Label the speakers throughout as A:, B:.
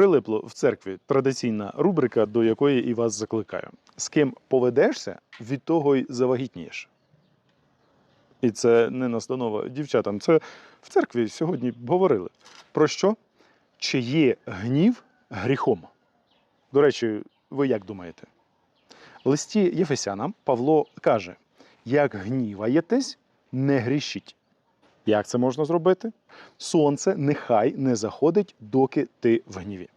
A: Прилипло в церкві традиційна рубрика, до якої і вас закликаю. З ким поведешся, від того й завагітнієш. І це не настанова дівчатам. Це в церкві сьогодні говорили. Про що? Чи є гнів гріхом? До речі, ви як думаєте? В листі Єфесянам Павло каже: як гніваєтесь, не грішіть. Як це можна зробити? Сонце нехай не заходить, доки ти в гніві.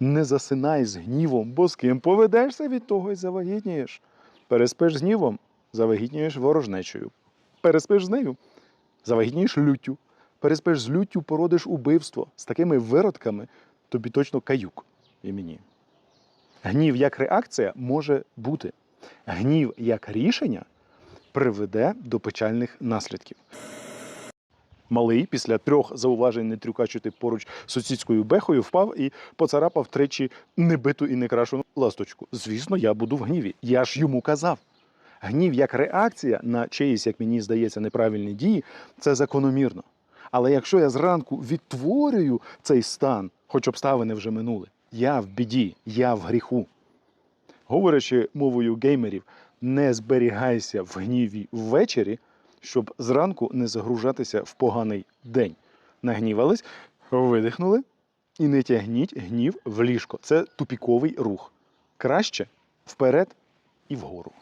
A: Не засинай з гнівом, бо з ким поведешся, від того й завагітнієш. Переспиш з гнівом, завагітнієш ворожнечою. Переспиш з нею, завагітнієш люттю. Переспиш з люттю, породиш убивство. З такими виродками тобі точно каюк і мені. Гнів як реакція може бути. Гнів як рішення приведе до печальних наслідків. Малий після трьох зауважень не трюкачити поруч сусідською бехою впав і поцарапав тричі небиту і некрашену ласточку. Звісно, я буду в гніві. Я ж йому казав. Гнів як реакція на чиїсь, як мені здається, неправильні дії це закономірно. Але якщо я зранку відтворюю цей стан, хоч обставини вже минули, я в біді, я в гріху. Говорячи мовою геймерів, не зберігайся в гніві ввечері, щоб зранку не загружатися в поганий день. Нагнівались, видихнули і не тягніть гнів в ліжко. Це тупіковий рух. Краще вперед і вгору.